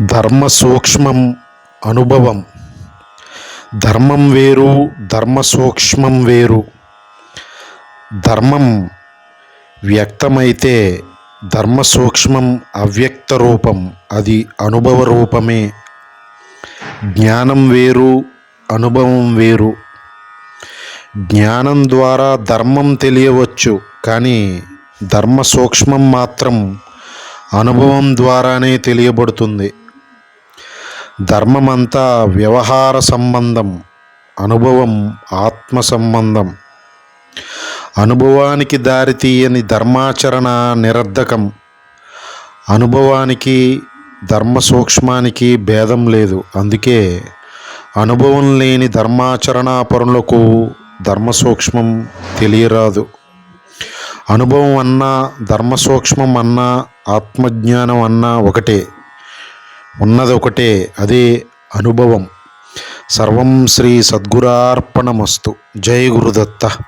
ధర్మ సూక్ష్మం అనుభవం. ధర్మం వేరు ధర్మ సూక్ష్మం వేరు. ధర్మం వ్యక్తమైతే ధర్మ సూక్ష్మం అవ్యక్త రూపం అది అనుభవ రూపమే జ్ఞానం వేరు అనుభవం వేరు. జ్ఞానం ద్వారా ధర్మం తెలియవచ్చు కానీ ధర్మ సూక్ష్మం మాత్రం అనుభవం ద్వారానే తెలియబడుతుంది. ధర్మమంతా వ్యవహార సంబంధం అనుభవం ఆత్మ సంబంధం అనుభవానికి దారి తీయని ధర్మాచరణ నిరర్ధకం. అనుభవానికి ధర్మ సూక్ష్మానికి భేదం లేదు. అందుకే అనుభవం లేని ధర్మాచరణాపరులకు ధర్మ సూక్ష్మం తెలియరాదు. అనుభవం అన్నా ధర్మ సూక్ష్మం అన్నా ఆత్మజ్ఞానం అన్నా ఒకటే. ఉన్నది ఒకటే అదే అనుభవం. సర్వం శ్రీ సద్గురార్పణమస్తు. జై గురుదత్త.